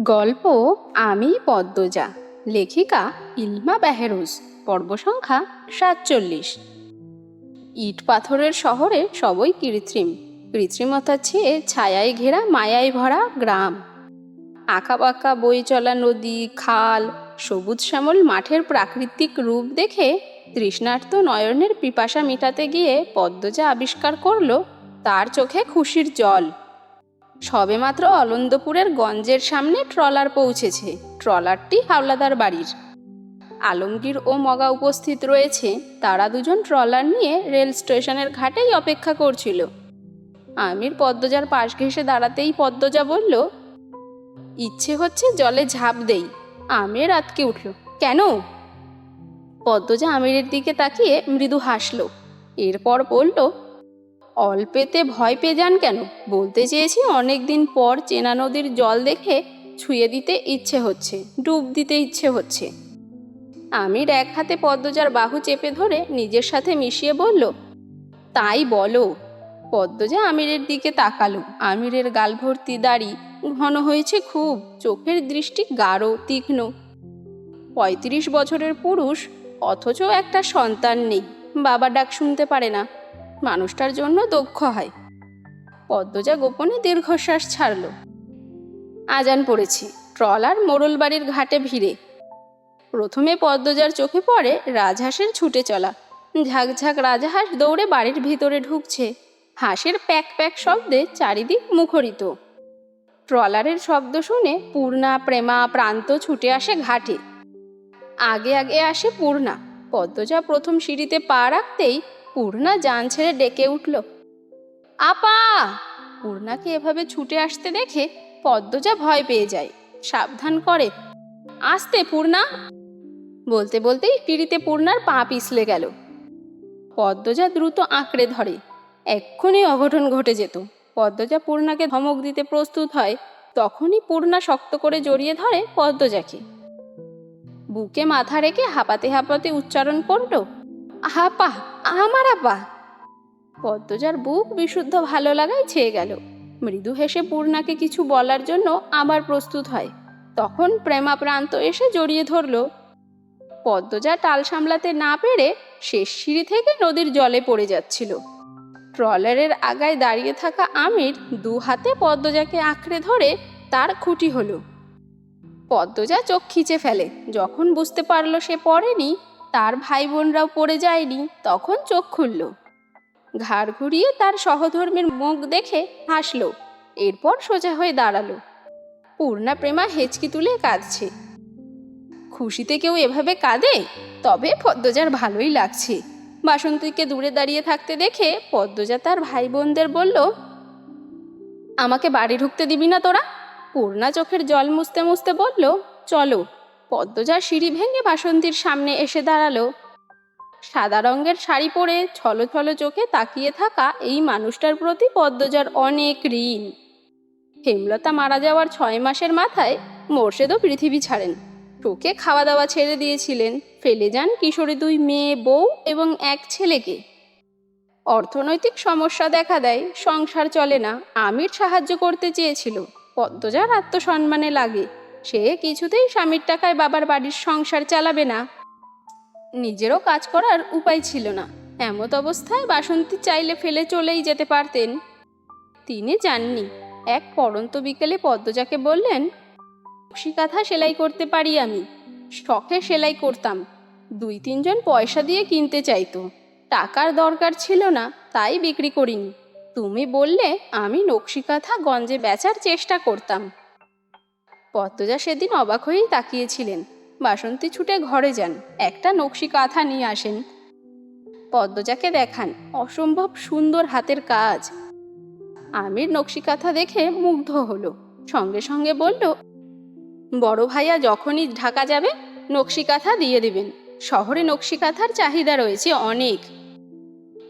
গল্প আমি পদ্মজা, লেখিকা ইলমা বেহেরুজ, পর্ব সংখ্যা সাতচল্লিশ। ইট পাথরের শহরে সবই কৃত্রিম কৃত্রিমতার চেয়ে ছায়ায় ঘেরা মায়ায় ভরা গ্রাম। আঁকাবাঁকা বই চলা নদী, খাল, সবুজ শ্যামল মাঠের প্রাকৃতিক রূপ দেখে তৃষ্ণার্ত নয়নের পিপাসা মেটাতে গিয়ে পদ্মজা আবিষ্কার করল, তার চোখে খুশির জল। সবেমাত্র অলন্দপুরের গঞ্জের সামনে ট্রলার পৌঁছেছে। ট্রলারটি হাওলাদার বাড়ির। আলমগীর ও মগা উপস্থিত রয়েছে। তারা দুজন ট্রলার নিয়ে রেল স্টেশনের ঘাটেই অপেক্ষা করছিল। আমির পদ্মজার পাশ ঘেঁষে দাঁড়াতেই পদ্মজা বলল, ইচ্ছে হচ্ছে জলে ঝাঁপ দেই। আমির আতকে উঠল, কেন? পদ্মজা আমিরের দিকে তাকিয়ে মৃদু হাসল। এরপর বলল অল্পেতে ভয় পেয়ে যান কেন? বলতে চেয়েছি অনেক দিন পর চেনা নদীর জল দেখে ছুঁয়ে দিতে ইচ্ছে হচ্ছে, ডুব দিতে ইচ্ছে হচ্ছে। আমির এক হাতে পদ্মজার বাহু চেপে ধরে নিজের সাথে মিশিয়ে বলল, তাই বলো। পদ্মজা আমিরের দিকে তাকালো। আমিরের গাল ভর্তি দাড়ি ঘন হয়েছে খুব, চোখের দৃষ্টি গাঢ়, তীক্ষ্ণ। পঁয়ত্রিশ বছরের পুরুষ, অথচ একটা সন্তান নেই, বাবা ডাক শুনতে পারে না। মানুষটার জন্য দক্ষ হয়। পদ্মজা গোপনে দীর্ঘশ্বাস ছাড়ল। আজান পড়েছি। ট্রলার মোড়লবাড়ির ঘাটে ভিড়ে। প্রথমে পদ্মজার চোখে পড়ে রাজহাঁসের ছুটে চলা। ঝাঁকঝাঁক রাজহাঁস দৌড়ে বাড়ির ভিতরে ঢুকছে। হাঁসের প্যাক প্যাক শব্দে চারিদিক মুখরিত। ট্রলারের শব্দ শুনে পূর্ণা, প্রেমা, প্রান্ত ছুটে আসে ঘাটে। আগে আগে আসে পূর্ণা। পদ্মজা প্রথম সিঁড়িতে পা রাখতেই পূর্ণা জান ছেড়ে ডেকে উঠল। আপা! পূর্ণাকে এভাবে ছুটে আসতে দেখে পদ্মজা ভয় পেয়ে যায়। সাবধান করে। আসতে পূর্ণা! বলতে বলতেই পিড়িতে পূর্ণার পা পিছলে গেল। পদ্মজা দ্রুত আঁকড়ে ধরে। এক্ষুনি অঘটন ঘটে যেত। পদ্মজা পূর্ণাকে ধমক দিতে প্রস্তুত হয়। তখনই পূর্ণা শক্ত করে জড়িয়ে ধরে পদ্মজাকে। বুকে মাথা রেখে হাঁপাতে হাঁপাতে উচ্চারণ করল হাপা আমার আপা। পদ্মজার বুক বিশুদ্ধ ভালো লাগায় ছেয়ে গেল। মৃদু হেসে পূর্ণাকে কিছু বলার জন্য আবার প্রস্তুত হয়। তখন প্রেমা প্রান্ত এসে জড়িয়ে ধরল। পদ্মজা টাল সামলাতে না পেরে শেষ সিঁড়ি থেকে নদীর জলে পড়ে যাচ্ছিল। ট্রলারের আগায় দাঁড়িয়ে থাকা আমির দু হাতে পদ্মজাকে আঁকড়ে ধরে তার খুঁটি হলো। পদ্মজা চোখ খিচে ফেলে। যখন বুঝতে পারল সে পড়েনি তার ভাই বোনরাও পড়ে যায়নি, তখন চোখ খুলল। ঘাড় ঘুরিয়ে তার সহধর্মীর মুখ দেখে হাসলো, এরপর সোজা হয়ে দাঁড়াল। পূর্ণা প্রেমা হেঁচকি তুলে কাঁদছে। খুশিতে কেউ এভাবে কাঁদে? তবে পদ্মজার ভালোই লাগছে। বাসন্তীকে দূরে দাঁড়িয়ে থাকতে দেখে পদ্মজা তার ভাই বোনদের বলল, আমাকে বাড়ি ঢুকতে দিবি না তোরা? পূর্ণা চোখের জল মুছতে মুছতে বলল, চলো। পদ্মজা সিঁড়ি ভেঙে বাসন্তীর সামনে এসে দাঁড়াল। সাদা রঙের শাড়ি পরে ছলো ছলো চোখে তাকিয়ে থাকা এই মানুষটার প্রতি পদ্মজার অনেক ঋণ। হেমলতা মারা যাওয়ার ছয় মাসের মাথায় মোর্শেদও পৃথিবী ছাড়েন। টোকে খাওয়া দাওয়া ছেড়ে দিয়েছিলেন। ফেলে যান কিশোরী দুই মেয়ে, বউ এবং এক ছেলেকে। অর্থনৈতিক সমস্যা দেখা দেয়, সংসার চলে না। আমির সাহায্য করতে চেয়েছিল। পদ্মজার আত্মসম্মানে লাগে। সে কিছুতেই স্বামীর টাকায় বাবার বাড়ির সংসার চালাবে না। নিজেরও কাজ করার উপায় ছিল না। এমত অবস্থায় বাসন্তী চাইলে ফেলে চলেই যেতে পারতেন। তিনি যাননি। এক পড়ন্ত বিকেলে পদ্মজাকে বললেন কাঁথা সেলাই করতে পারি আমি। শখে সেলাই করতাম। দুই তিনজন পয়সা দিয়ে কিনতে চাইতো। টাকার দরকার ছিল না, তাই বিক্রি করিনি। তুমি বললে, আমি নকশি কাঁথা গঞ্জে বেচার চেষ্টা করতাম। পদ্মজা সেদিন অবাক হয়েই তাকিয়েছিলেন। বাসন্তী ছুটে ঘরে যান, একটা নকশি কাঁথা নিয়ে আসেন। পদ্মজাকে দেখান, অসম্ভব সুন্দর হাতের কাজ। আমির নকশি কাঁথা দেখে মুগ্ধ হলো, সঙ্গে সঙ্গে বলল, বড় ভাইয়া যখনই ঢাকা যাবে, নকশি কাঁথা দিয়ে দিবেন। শহরে নকশি কাঁথার চাহিদা রয়েছে অনেক।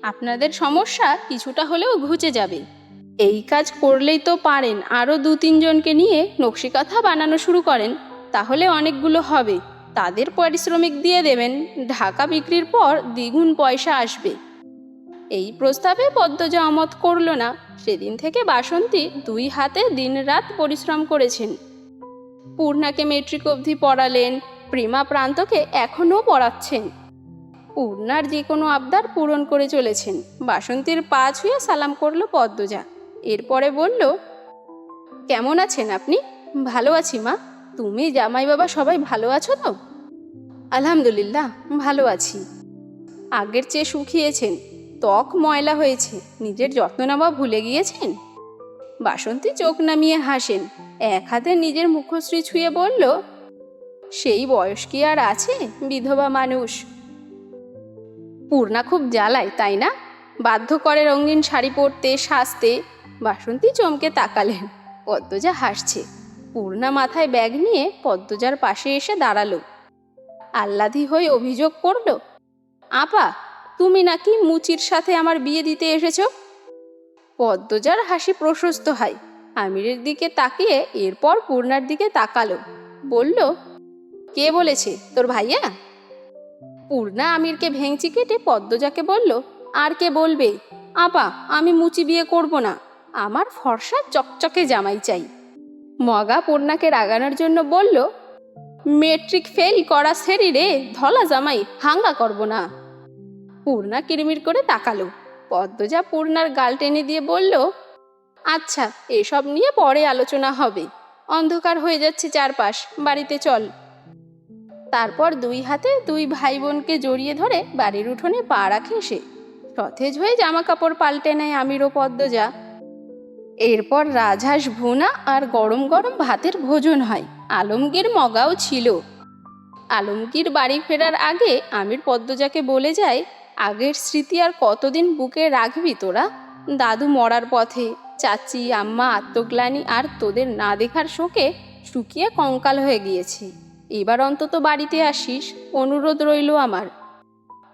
আপনাদের সমস্যা কিছুটা হলেও ঘুচে যাবে। এই কাজ করলেই তো পারেন আরও দু তিনজনকে নিয়ে নকশিকাথা বানানো শুরু করেন, তাহলে অনেকগুলো হবে। তাদের পারিশ্রমিক দিয়ে দেবেন, ঢাকা বিক্রির পর দ্বিগুণ পয়সা আসবে। এই প্রস্তাবে পদ্মজা অমত করল না, সেদিন থেকে বাসন্তী দুই হাতে দিনরাত পরিশ্রম করেছেন। পূর্ণাকে মেট্রিক অবধি পড়ালেন, প্রেমা প্রান্তকে এখনও পড়াচ্ছেন। পূর্ণার যে কোনো আবদার পূরণ করে চলেছেন। বাসন্তীর পা ছুঁয়ে সালাম করল পদ্মজা। এরপরে বলল, কেমন আছেন আপনি? ভালো আছি মা। তুমি জামাই বাবা সবাই ভালো আছো তো? আলহামদুলিল্লাহ, ভালো আছি। আগের চেয়ে শুকিয়েছেন। ত্বক ময়লা হয়েছে। নিজের যত্ন নেওয়া ভুলে গিয়েছেন? বাসন্তী চোখ নামিয়ে হাসেন। এক হাতে নিজের মুখশ্রী ছুঁয়ে বলল, সেই বয়স কি আর আছে, বিধবা মানুষ? পূর্ণা খুব জ্বালায়, তাই না? বাধ্য করে রঙিন শাড়ি পরতে, সাজতে বাসন্তী চমকে তাকালেন। পদ্মজা হাসছে। পূর্ণা মাথায় ব্যাগ নিয়ে পদ্মজার পাশে এসে দাঁড়াল। আহ্লাদি হয়ে অভিযোগ করল, আপা, তুমি নাকি মুচির সাথে আমার বিয়ে দিতে এসেছ? পদ্মজার হাসি প্রশস্ত হয়। আমিরের দিকে তাকিয়ে এরপর পূর্ণার দিকে তাকালো। বলল, কে বলেছে? তোর ভাইয়া? পূর্ণা আমিরকে ভেঙচি কেটে পদ্মজাকে বলল, আর কে বলবে? আপা, আমি মুচি বিয়ে করব না। আমার ফর্সা চকচকে জামাই চাই। মগা পূর্ণাকে রাগানোর জন্য বলল, মেট্রিক ফেল করা সেরি রে, ধলা জামাই, হাঙ্গা করব না। পূর্ণা কিরমির করে তাকালো। পদ্মজা পূর্ণার গাল টেনে দিয়ে বলল আচ্ছা এসব নিয়ে পরে আলোচনা হবে। অন্ধকার হয়ে যাচ্ছে চারপাশ, বাড়িতে চল। তারপর দুই হাতে দুই ভাই বোনকে জড়িয়ে ধরে বাড়ির উঠোনে পা রাখে সে। সতেজ হয়ে জামা কাপড় পাল্টে নেয় আমিরও পদ্মজা। এরপর রাজহাঁস ভুনা আর গরম গরম ভাতের ভোজন হয়। আলমগীর মগাও ছিল। আলমগীর বাড়ি ফেরার আগে আমির পদ্মজাকে বলে যায়, আগের স্মৃতি আর কতদিন বুকে রাখবি তোরা? দাদু মরার পথে, চাচি, আম্মা, আত্মগ্লানি আর তোদের না দেখার শোকে শুকিয়ে কঙ্কাল হয়ে গিয়েছে। এবার অন্তত বাড়িতে আসিস, অনুরোধ রইল আমার।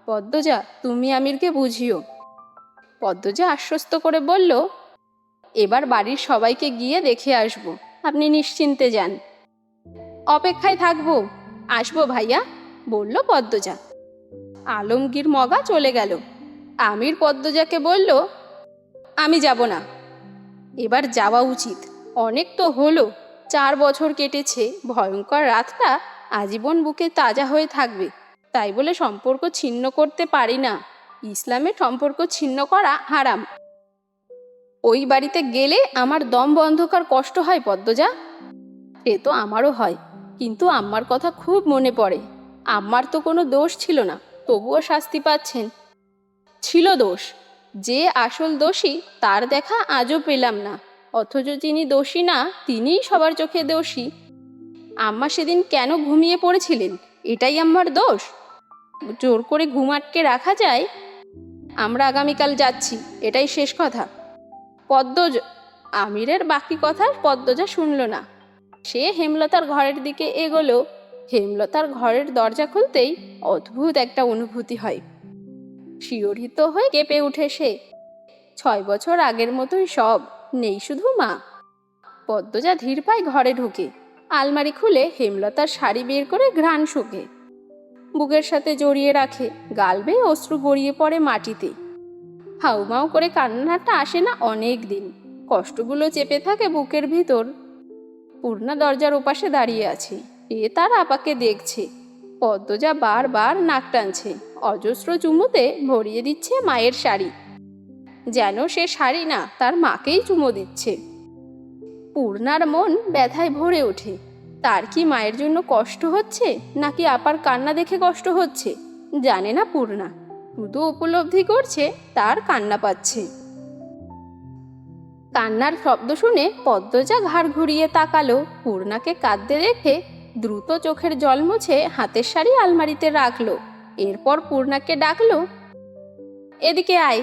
পদ্মজা, তুমি আমিরকে বুঝিও। পদ্মজা আশ্বস্ত করে বলল এবার বাড়ির সবাইকে গিয়ে দেখে আসব। আপনি নিশ্চিন্তে যান। অপেক্ষায় থাকব। আসব ভাইয়া, বলল পদ্মজা। আলমগীর মগা চলে গেল। আমির পদ্মজাকে বলল, আমি যাব না। এবার যাওয়া উচিত। অনেক তো হলো। চার বছর কেটেছে। ভয়ঙ্কর রাতটা আজীবন বুকে তাজা হয়ে থাকবে। তাই বলে সম্পর্ক ছিন্ন করতে পারি না। ইসলামে সম্পর্ক ছিন্ন করা হারাম। ওই বাড়িতে গেলে আমার দম বন্ধকার কষ্ট হয় পদ্মজা। এ তো আমারও হয়, কিন্তু আম্মার কথা খুব মনে পড়ে। আম্মার তো কোনো দোষ ছিল না, তবুও শাস্তি পাচ্ছেন। ছিল দোষ, যে আসল দোষী তার দেখা আজও পেলাম না, অথচ যিনি দোষী না, তিনিই সবার চোখে দোষী। আম্মা সেদিন কেন ঘুমিয়ে পড়েছিলেন? এটাই আম্মার দোষ? জোর করে ঘুম আটকে রাখা যায়? আমরা আগামীকাল যাচ্ছি, এটাই শেষ কথা। পদ্মজ, আমিরের বাকি কথা পদ্মজা শুনল না। সে হেমলতার ঘরের দিকে এগোলো হেমলতার ঘরের দরজা খুলতেই অদ্ভুত একটা অনুভূতি হয়। শিহরিত হয়ে কেঁপে উঠে সে। ছয় বছর আগের মতোই সব, নেই শুধু মা। পদ্মজা ধীর পায় ঘরে ঢুকে, আলমারি খুলে হেমলতার শাড়ি বের করে ঘ্রাণ শোকে। বুকের সাথে জড়িয়ে রাখে, গাল বেয়ে অশ্রু গড়িয়ে পড়ে মাটিতে। হাউমাউ করে কান্নাটা আসে না অনেক দিন। কষ্টগুলো চেপে থাকে বুকের ভিতর। পূর্ণা দরজার ওপাশে দাঁড়িয়ে আছে। এ তার আপাকে দেখছে। পদ্মজা বারবার নাক টানছে। অজস্র চুমুতে ভরিয়ে দিচ্ছে মায়ের শাড়ি। যেন সে শাড়ি না, তার মাকেই চুমো দিচ্ছে। পূর্ণার মন ব্যথায় ভরে ওঠে। তার কি মায়ের জন্য কষ্ট হচ্ছে, নাকি আপার কান্না দেখে কষ্ট হচ্ছে? জানে না পূর্ণা। শুধু উপলব্ধি করছে, তার কান্না পাচ্ছে। কান্নার শব্দ শুনে পদ্মজা ঘাড় ঘুরিয়ে তাকালো। পূর্ণাকে কাঁদতে দেখে দ্রুত চোখের জল মুছে হাতের শাড়ি আলমারিতে রাখল। এরপর পূর্ণাকে ডাকলো, এদিকে আয়।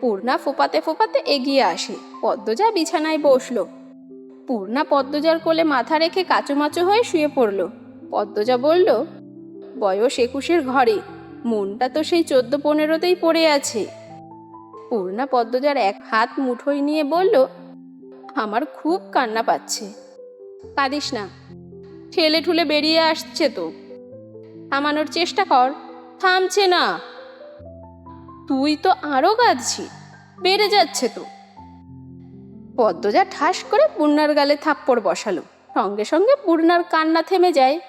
পূর্ণা ফোপাতে ফোপাতে এগিয়ে আসে। পদ্মজা বিছানায় বসল। পূর্ণা পদ্মজার কোলে মাথা রেখে কাচুমাচু হয়ে শুয়ে পড়ল। পদ্মজা বলল, বয়স একুশের ঘরে। মনটা তো সেই চোদ্দ পনেরোতেই পড়ে আছে। পূর্ণা পদ্মজার এক হাত মুঠোয় নিয়ে বলল, আমার খুব কান্না পাচ্ছে। কাঁদিস না। ঠেলে ঠুলে বেরিয়ে আসছে তো। থামানোর চেষ্টা কর। থামছে না। তুই তো আরও কাঁদছি বেড়ে যাচ্ছে তো। পদ্মজা ঠাস করে পূর্ণার গালে থাপ্পড় বসালো। সঙ্গে সঙ্গে পূর্ণার কান্না থেমে যায়।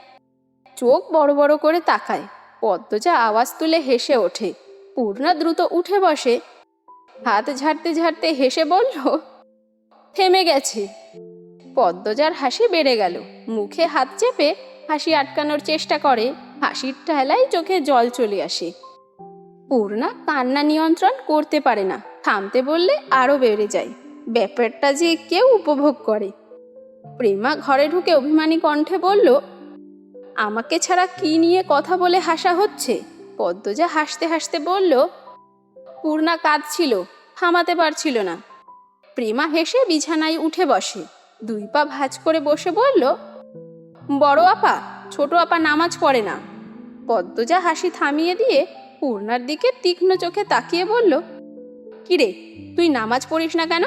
চোখ বড় বড় করে তাকায়। পদ্মজা আওয়াজ তুলে হেসে ওঠে। পূর্ণা দ্রুত উঠে বসে। হাত ঝাড়তে ঝাড়তে হেসে বলল, থেমে গেছে। পদ্মজার হাসি বেড়ে গেল। মুখে হাত চেপে হাসি আটকানোর চেষ্টা করে। হাসির ঠেলায় চোখে জল চলে আসে। পূর্ণা কান্না নিয়ন্ত্রণ করতে পারে না। থামতে বললে আরও বেড়ে যায়। ব্যাপারটা যে কেউ উপভোগ করে। প্রেমা ঘরে ঢুকে অভিমানী কণ্ঠে বলল আমাকে ছাড়া কি নিয়ে কথা বলে হাসা হচ্ছে? পদ্মজা হাসতে হাসতে বলল, পূর্ণা কাঁদছিল, থামাতে পারছিল না। প্রেমা হেসে বিছানায় উঠে বসে। দুই পা ভাঁজ করে বসে বলল, বড় আপা, ছোট আপা নামাজ পড়ে না। পদ্মজা হাসি থামিয়ে দিয়ে পূর্ণার দিকে তীক্ষ্ণ চোখে তাকিয়ে বলল কিরে তুই নামাজ পড়িস না কেন?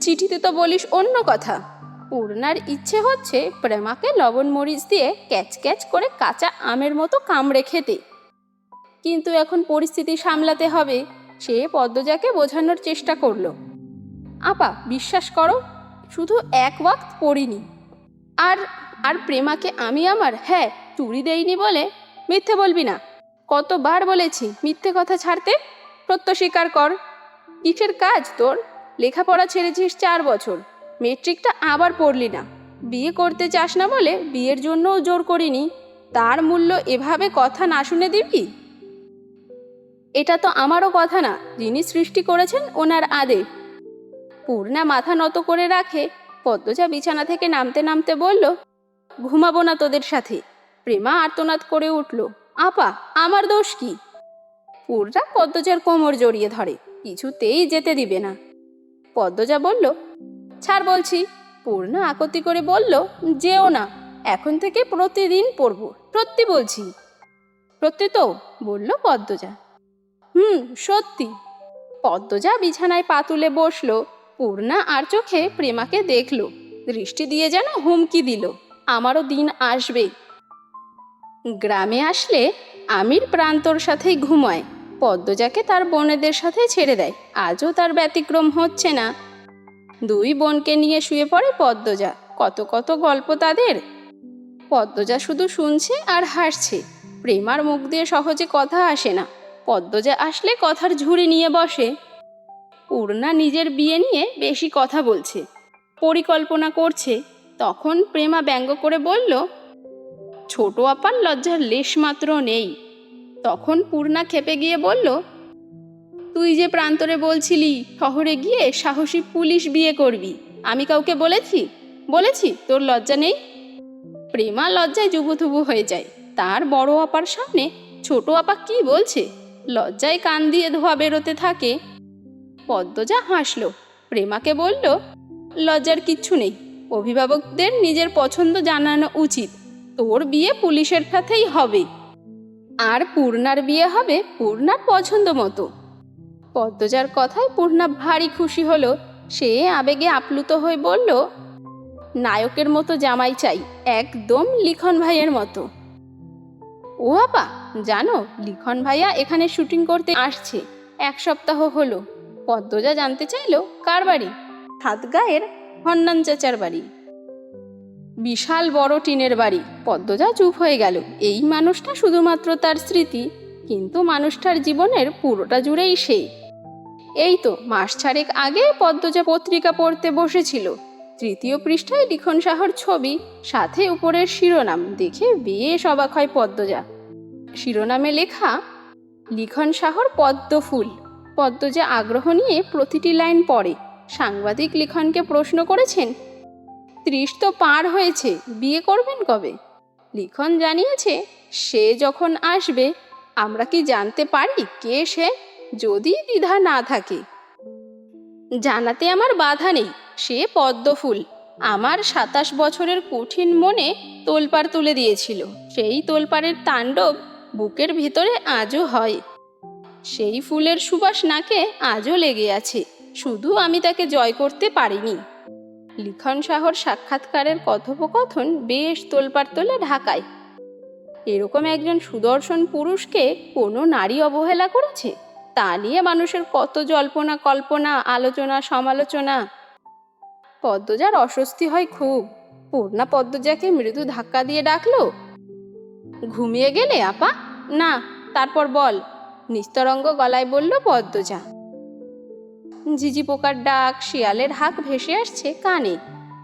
চিঠিতে তো বলিস অন্য কথা। পূর্ণার ইচ্ছে হচ্ছে প্রেমাকে লবণ মরিচ দিয়ে ক্যাচ ক্যাচ করে কাঁচা আমের মতো কামড়ে খেতে। কিন্তু এখন পরিস্থিতি সামলাতে হবে। সে পদ্মজাকে বোঝানোর চেষ্টা করল। আপা, বিশ্বাস করো, শুধু এক ওয়াক্ত পড়িনি। আর আর প্রেমাকে আমি আমার হ্যাঁ চুরি দেইনি বলে মিথ্যে বলবি না। কতবার বলেছি মিথ্যে কথা ছাড়তে? সত্য স্বীকার কর। কিসের কাজ তোর? লেখাপড়া ছেড়েছিস চার বছর। মেট্রিকটা আবার পড়লি না। বিয়ে করতে চাস না বলে বিয়ের জন্যও জোর করিনি। তার মূল্য এভাবে কথা না শুনে দিবি? এটা তো আমারও কথা না, যিনি সৃষ্টি করেছেন ওনার আদেশ। পূর্ণা মাথা নত করে রাখে, পদ্মজা বিছানা থেকে নামতে নামতে বলল, ঘুমাবো না তোদের সাথে। প্রেমা আর্তনাদ করে উঠল, আপা, আমার দোষ কি? পূর্ণা পদ্মজার কোমর জড়িয়ে ধরে, কিছুতেই যেতে দিবে না। পদ্মজা বলল ছাড় বলছি। পূর্ণা আকতি করে বলল, যেও না, এখন থেকে প্রতিদিন পড়ব, সত্যি বলছি। সত্যি তো? বলল পদ্মজা। হুম, সত্যি। পদ্মজা বিছানায় পা তুলে বসল। পূর্ণা আর চোখে প্রেমাকে দেখল। দৃষ্টি দিয়ে যেন হুমকি দিল, আমারও দিন আসবে। গ্রামে আসলে আমির প্রান্তর সাথেই ঘুমায়। পদ্মজাকে তার বোনেদের সাথে ছেড়ে দেয়। আজও তার ব্যতিক্রম হচ্ছে না। দুই বোনকে নিয়ে শুয়ে পড়ে পদ্মজা। কত কত গল্প তাদের। পদ্মজা শুধু শুনছে আর হাসছে। প্রেমার মুখ দিয়ে সহজে কথা আসে না। পদ্মজা আসলে কথার ঝুড়ি নিয়ে বসে। পূর্ণা নিজের বিয়ে নিয়ে বেশি কথা বলছে। পরিকল্পনা করছে। তখন প্রেমা ব্যঙ্গ করে বলল, ছোট আপার লজ্জার লেশ মাত্র নেই। তখন পূর্ণা খেপে গিয়ে বলল তুই যে প্রান্তরে বলছিলি, শহরে গিয়ে সাহসী পুলিশ বিয়ে করবি। আমি কাউকে বলেছি? বলেছি, তোর লজ্জা নেই? প্রেমা লজ্জায় জুবুথুবু হয়ে যায়। তার বড় আপার সামনে ছোট আপা কি বলছে? লজ্জায় কান দিয়ে ধোয়া বেরোতে থাকে। পদ্মজা হাসলো। প্রেমাকে বলল, লজ্জার কিচ্ছু নেই। অভিভাবকদের নিজের পছন্দ জানানো উচিত। তোর বিয়ে পুলিশের সাথেই হবে। আর পূর্ণার বিয়ে হবে পূর্ণার পছন্দ মতো। পদ্মজার কথায় পূর্ণা ভারী খুশি হলো। সে আবেগে আপ্লুত হয়ে বলল, নায়কের মতো জামাই চাই, একদম লিখন ভাইয়ের মতো। ও আপা, জানো, লিখন ভাইয়া এখানে শুটিং করতে আসছে, এক সপ্তাহ হলো। পদ্মজা জানতে চাইলো, কার বাড়ি? হাতগায়ের হন্নান চাচার বাড়ি। বিশাল বড় টিনের বাড়ি। পদ্মজা চুপ হয়ে গেল। এই মানুষটা শুধুমাত্র তার স্মৃতি, কিন্তু মানুষটার জীবনের পুরোটা জুড়েই সে। এই তো মাস ছাড়েক আগে পদ্মজা পত্রিকা পড়তে বসেছিল। তৃতীয় পৃষ্ঠায় লিখন সাহর ছবি, সাথে উপরের শিরোনাম দেখে বেশ অবাক হয় পদ্মজা। শিরোনামে লেখা, লিখন সাহর পদ্ম ফুল। পদ্মজা আগ্রহ নিয়ে প্রতিটি লাইন পড়ে। সাংবাদিক লিখনকে প্রশ্ন করেছেন, ত্রিশ তো পার হয়েছে, বিয়ে করবেন কবে? লিখন জানিয়েছে, সে যখন আসবে, আমরা কি জানতে পারি কে সে? যদি দ্বিধা না থাকে। জানাতে আমার বাধা নেই, সে পদ্মফুল। আমার সাতাশ বছরের কঠিন মনে তোলপাড় তুলে দিয়েছিল। সেই তোলপাড়ের তাণ্ডব বুকের ভিতরে আজও হয়। সেই ফুলের সুবাস নাকে আজও লেগে আছে। শুধু আমি তাকে জয় করতে পারিনি। লিখন শাহর সাক্ষাৎকারের কথোপকথন বেশ তোলপাড় তোলে ঢাকায়। এরকম একজন সুদর্শন পুরুষকে কোনো নারী অবহেলা করেছে? তা নিয়ে মানুষের কত জল্পনা, কল্পনা, আলোচনা, সমালোচনা। পদ্মজার অস্বস্তি হয় খুব। পূর্ণা পদ্মজাকে মৃদু ধাক্কা দিয়ে ডাকলো, ঘুমিয়ে গেলে, আপা? না, তারপর বল। নিস্তরঙ্গ গলায় বলল পদ্মজা। ঝিঝি পোকার ডাক, শিয়ালের হাক ভেসে আসছে কানে।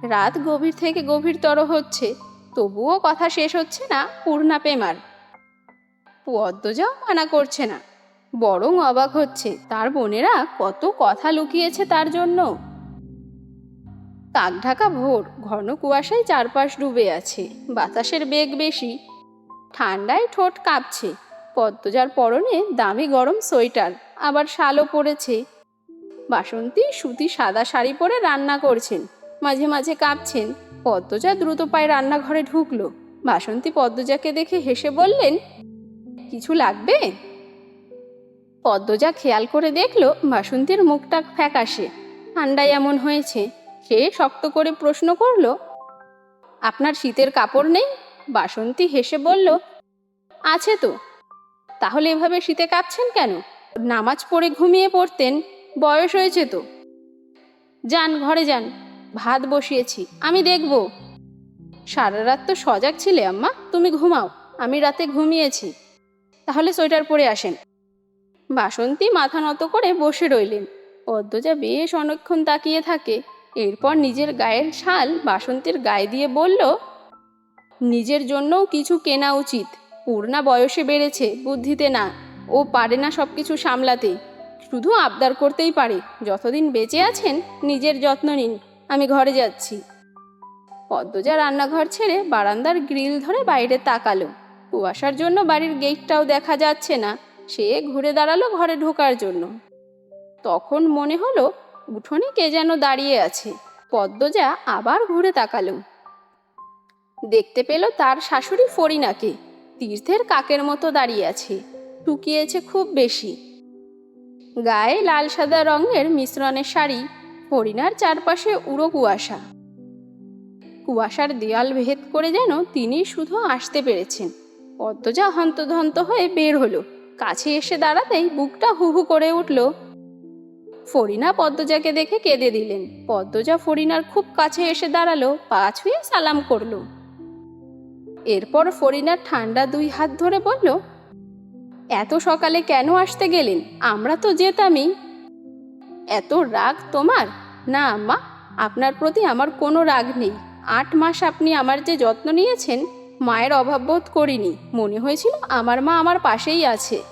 রাত গভীর থেকে গভীরতর হচ্ছে, তবুও কথা শেষ হচ্ছে না পূর্ণা পেমার পদ্মজাও মানা করছে না। বরং অবাক হচ্ছে, তার বোনেরা কত কথা লুকিয়েছে তার জন্য। কাক ঢাকা ভোর, ঘন কুয়াশায় চারপাশ ডুবে আছে, বাতাসের বেগ বেশি। ঠান্ডায় ঠোঁট কাঁপছে, পদ্মজার পরনে দামি গরম সোয়েটার, আবার শালও পরেছে। বাসন্তী সুতি সাদা শাড়ি পরে রান্না করছেন, মাঝে মাঝে কাঁপছেন, পদ্মজা দ্রুত পায়ে রান্নাঘরে ঢুকলো। বাসন্তী পদ্মজাকে দেখে হেসে বললেন, কিছু লাগবে? পদ্মজা খেয়াল করে দেখল বাসন্তীর মুখটা ফ্যাকাশে। ঠান্ডায় এমন হয়েছে। সে শক্ত করে প্রশ্ন করল, আপনার শীতের কাপড় নেই? বাসন্তী হেসে বলল, আছে তো। তাহলে এভাবে শীতে কাঁপছেন কেন? নামাজ পড়ে ঘুমিয়ে পড়তেন, বয়স হয়েছে তো। যান, ঘরে যান। ভাত বসিয়েছি, আমি দেখব। সারা রাত তো সজাগ ছিলে আম্মা। তুমি ঘুমাও, আমি রাতে ঘুমিয়েছি। তাহলে সোয়েটার পরে আসেন। বাসন্তী মাথা নত করে বসে রইলেন। পদ্মজা বেশ অনেকক্ষণ তাকিয়ে থাকে। এরপর নিজের গায়ের শাল বাসন্তীর গায়ে দিয়ে বলল, নিজের জন্যও কিছু কেনা উচিত। পূর্ণা বয়সে বেড়েছে, বুদ্ধিতে না। ও পারে না সব কিছু সামলাতে। শুধু আবদার করতেই পারে। যতদিন বেঁচে আছেন, নিজের যত্ন নিন। আমি ঘরে যাচ্ছি পদ্মজা রান্নাঘর ছেড়ে বারান্দার গ্রিল ধরে বাইরে তাকালো। কুয়াশার জন্য বাড়ির গেটটাও দেখা যাচ্ছে না। সে ঘুরে দাঁড়াল ঘরে ঢোকার জন্য। তখন মনে হলো, উঠোনে কে যেন দাঁড়িয়ে আছে। পদ্মজা আবার ঘুরে তাকালো। দেখতে পেল তার শাশুড়ি ফরিনাকে। তীর্থের কাকের মতো দাঁড়িয়ে আছে। টুকিয়েছে খুব বেশি। গায়ে লাল সাদা রঙের মিশ্রণের শাড়ি হরিণার চারপাশে উড়ো কুয়াশা। কুয়াশার দেয়াল ভেদ করে যেন তিনি শুধু আসতে পেরেছেন। পদ্মজা হন্তধন্ত হয়ে বের হলো। কাছে এসে দাঁড়াতেই বুকটা হুহু করে উঠল। ফরিনা পদ্মজাকে দেখে কেঁদে দিলেন। পদ্মজা ফরিনার খুব কাছে এসে দাঁড়াল, পা ছুঁয়ে সালাম করল। এরপর ফরিনার ঠান্ডা দুই হাত ধরে বলল, এত সকালে কেন আসতে গেলেন? আমরা তো যেতামই। এত রাগ তোমার? না আম্মা, আপনার প্রতি আমার কোনো রাগ নেই। আট মাস আপনি আমার যে যত্ন নিয়েছেন মায়ের অভাব বোধ করিনি। মনে হয়েছিল আমার মা আমার পাশেই আছে।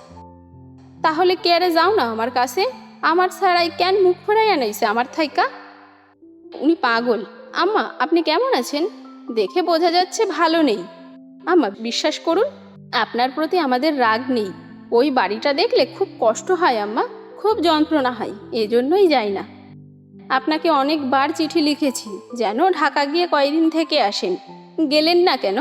তাহলে কেয়ারে যাও না আমার কাছে? আমার ছাড়াই কেন মুখ ফেরাইয়া নাইছে আমার থাইকা? উনি পাগল। আম্মা, আপনি কেমন আছেন? দেখে বোঝা যাচ্ছে ভালো নেই। আম্মা, বিশ্বাস করুন, আপনার প্রতি আমাদের রাগ নেই। ওই বাড়িটা দেখলে খুব কষ্ট হয় আম্মা, খুব যন্ত্রণা হয়, এজন্যই যাই না। আপনাকে অনেকবার চিঠি লিখেছি, যেন ঢাকা গিয়ে কয়দিন থেকে আসেন। গেলেন না কেন?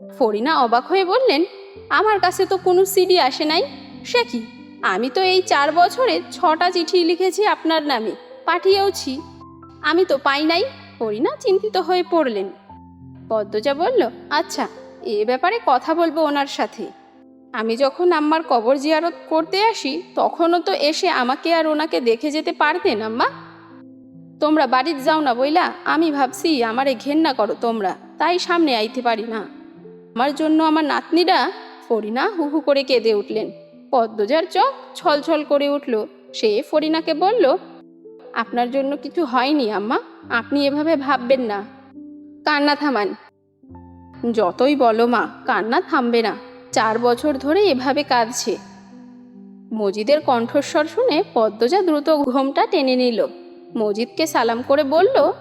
ফরিনা অবাক হয়ে বললেন, আমার কাছে তো কোনো সিডি আসে নাই। সে কি? আমি তো এই চার বছরে ছটা চিঠি লিখেছি আপনার নামে, পাঠিয়েওছি। আমি তো পাই নাই। ফরিনা চিন্তিত হয়ে পড়লেন। পদ্মজা বলল আচ্ছা এ ব্যাপারে কথা বলব ওনার সাথে। আমি যখন আম্মার কবর জিয়ারত করতে আসি, তখনও তো এসে আমাকে আর ওনাকে দেখে যেতে পারতেন আম্মা। তোমরা বাড়িতে যাও না বইলা, আমি ভাবছি আমারে ঘেন্না করো তোমরা, তাই সামনে আইতে পারি না। আমার জন্য আমার নাতনিরা ফরিনা হু হু করে কেঁদে উঠলেন। পদ্মজার চোখ ছলছল করে উঠল। সে ফরিনাকে বলল, আপনার জন্য কিছু হয়নি আম্মা, আপনি এভাবে ভাববেন না। কান্না থামান। যতই বলো মা, কান্না থামবে না। চার বছর ধরে এভাবে কাঁদছে। মজিদের কণ্ঠস্বর শুনে পদ্মজা দ্রুত ঘোমটা টেনে নিল। মজিদকে সালাম করে বলল,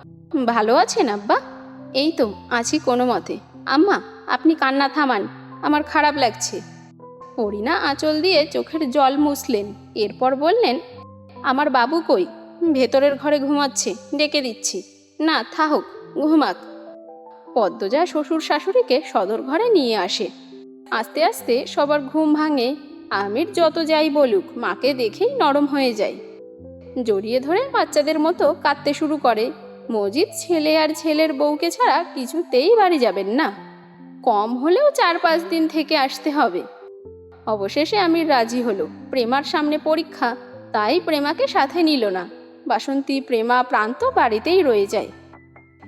ভালো আছেন আব্বা? এই তো, আছি কোনো মতে। আম্মা আপনি কান্না থামান, আমার খারাপ লাগছে। পরিনা আঁচল দিয়ে চোখের জল মুছলেন, এরপর বললেন, আমার বাবু কই? ভেতরের ঘরে ঘুমাচ্ছে, ডেকে দিচ্ছি। না, থাকুক, ঘুমাক। পদ্মজা শ্বশুর শাশুড়িকে সদর ঘরে নিয়ে আসে। আস্তে আস্তে সবার ঘুম ভাঙে, আমির যত যাই বলুক, মাকে দেখেই নরম হয়ে যায়। জড়িয়ে ধরে বাচ্চাদের মতো কাঁদতে শুরু করে, মজিদ ছেলে আর ছেলের বউকে ছাড়া কিছুতেই বাড়ি যাবেন না। কম হলেও চার পাঁচ দিন থেকে আসতে হবে। অবশেষে আমির রাজি হলো প্রেমার সামনে পরীক্ষা। তাই প্রেমাকে সাথে নিল না। বাসন্তী প্রেমা প্রান্ত বাড়িতেই রয়ে যায়।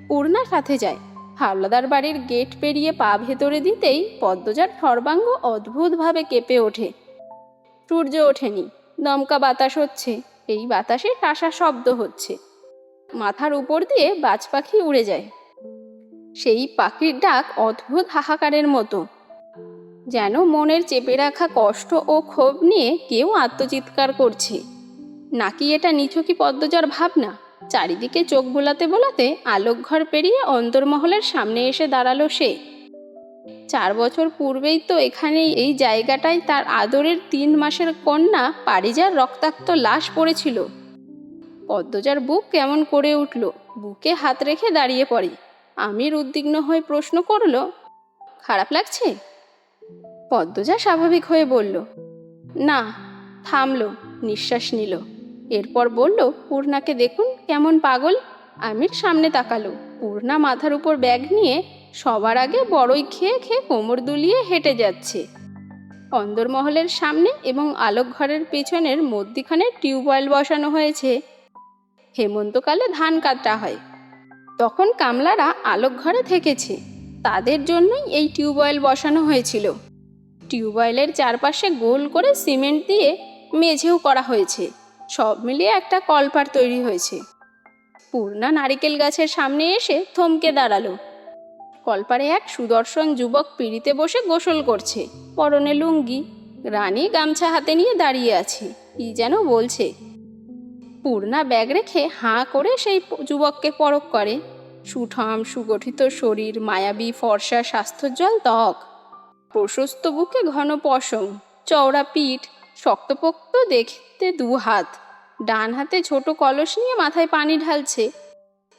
পূর্ণা সাথে যায়। হাওলাদার বাড়ির গেট পেরিয়ে পা ভেতরে দিতেই পদ্মজার সর্বাঙ্গ অদ্ভুতভাবে কেঁপে ওঠে। সূর্য ওঠেনি। দমকা বাতাস হচ্ছে। এই বাতাসে টাসা শব্দ হচ্ছে। মাথার উপর দিয়ে বাজ পাখি উড়ে যায়। সেই পাখির ডাক অদ্ভুত হাহাকারের মতো। যেন মনের চেপে রাখা কষ্ট ও ক্ষোভ নিয়ে কেউ আত্মচিৎকার করছে। নাকি এটা নিছকি পদ্মজার ভাবনা? চারিদিকে চোখ বোলাতে বোলাতে আলোকঘর পেরিয়ে অন্তর্মহলের সামনে এসে দাঁড়াল সে। চার বছর পূর্বেই তো এখানে এই জায়গাটায় তার আদরের তিন মাসের কন্যা পারিজার রক্তাক্ত লাশ পড়েছিল। পদ্মজার বুক কেমন করে উঠল। বুকে হাত রেখে দাঁড়িয়ে পড়ে। আমির উদ্বিগ্ন হয়ে প্রশ্ন করল, খারাপ লাগছে? পদ্মজা স্বাভাবিক হয়ে বলল, না। থামলো, নিঃশ্বাস নিল। এরপর বলল, পূর্ণাকে দেখুন কেমন পাগল। আমির সামনে তাকালো, পূর্ণা মাথার উপর ব্যাগ নিয়ে সবার আগে বড়ই খেয়ে খেয়ে কোমর দুলিয়ে হেঁটে যাচ্ছে। অন্দরমহলের সামনে এবং আলোকঘরের পেছনের মধ্যিখানে টিউবওয়েল বসানো হয়েছে। হেমন্তকালে ধান কাটা হয়। তখন কামলারা আলোক ঘরে থেকেছে। তাদের জন্যই এই টিউবওয়েল বসানো হয়েছিল। টিউবওয়েলের চারপাশে গোল করে সিমেন্ট দিয়ে মেঝেও করা হয়েছে। সব মিলিয়ে একটা কলপার তৈরি হয়েছে। পূর্ণা নারিকেল গাছের সামনে এসে থমকে দাঁড়াল। কলপারে এক সুদর্শন যুবক পিড়িতে বসে গোসল করছে। পরনে লুঙ্গি, রানী গামছা হাতে নিয়ে দাঁড়িয়ে আছে। কি যেন বলছে। পূর্ণা ব্যাগ রেখে হাঁ করে সেই যুবককে পরক করে। সুঠাম, সুগঠিত শরীর, মায়াবী ফর্সা স্বাস্থ্যোজ্জ্বল ত্বক। প্রশস্ত বুকে ঘন পশম, চওড়া পিঠ, শক্তপোক্ত দেখতে দু হাত। ডান হাতে ছোট কলস নিয়ে মাথায় পানি ঢালছে।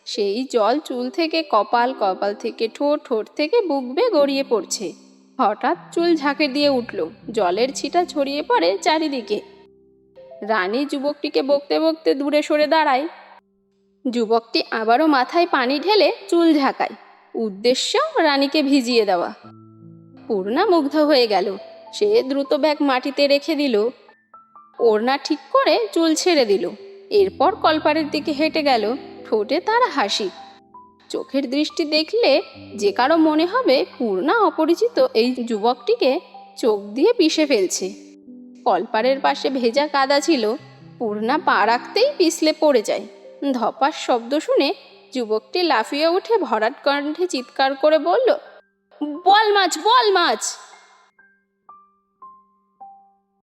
সেই জল চুল থেকে কপাল কপাল থেকে ঠোঁট ঠোঁট থেকে বুক গড়িয়ে পড়ছে। হঠাৎ চুল ঝাঁকে দিয়ে উঠল। জলের ছিটা ছড়িয়ে পড়ে চারিদিকে। রানী যুবকটিকে বকতে বকতে দূরে সরে দাঁড়ায়। যুবকটি আবারও মাথায় পানি ঢেলে চুল ঝাঁকায় উদ্দেশ্য, রানীকে ভিজিয়ে দেওয়া। পূর্ণা মুগ্ধ হয়ে গেল। সে দ্রুত ব্যাগ মাটিতে রেখে দিল। ওড়না ঠিক করে চুল ছেড়ে দিল। এরপর কলপারের দিকে হেঁটে গেল। ঠোঁটে তার হাসি। চোখের দৃষ্টি দেখলে যে কারও মনে হবে পূর্ণা অপরিচিত এই যুবকটিকে চোখ দিয়ে পিষে ফেলছে। কলপারের পাশে ভেজা কাদা ছিল। পূর্ণা পা রাখতেই পিছলে পড়ে যায়। ধপাস শব্দ শুনে যুবকটি লাফিয়ে উঠে ভরাট কণ্ঠে চিৎকার করে বলল, বল মাছ বল মাছ!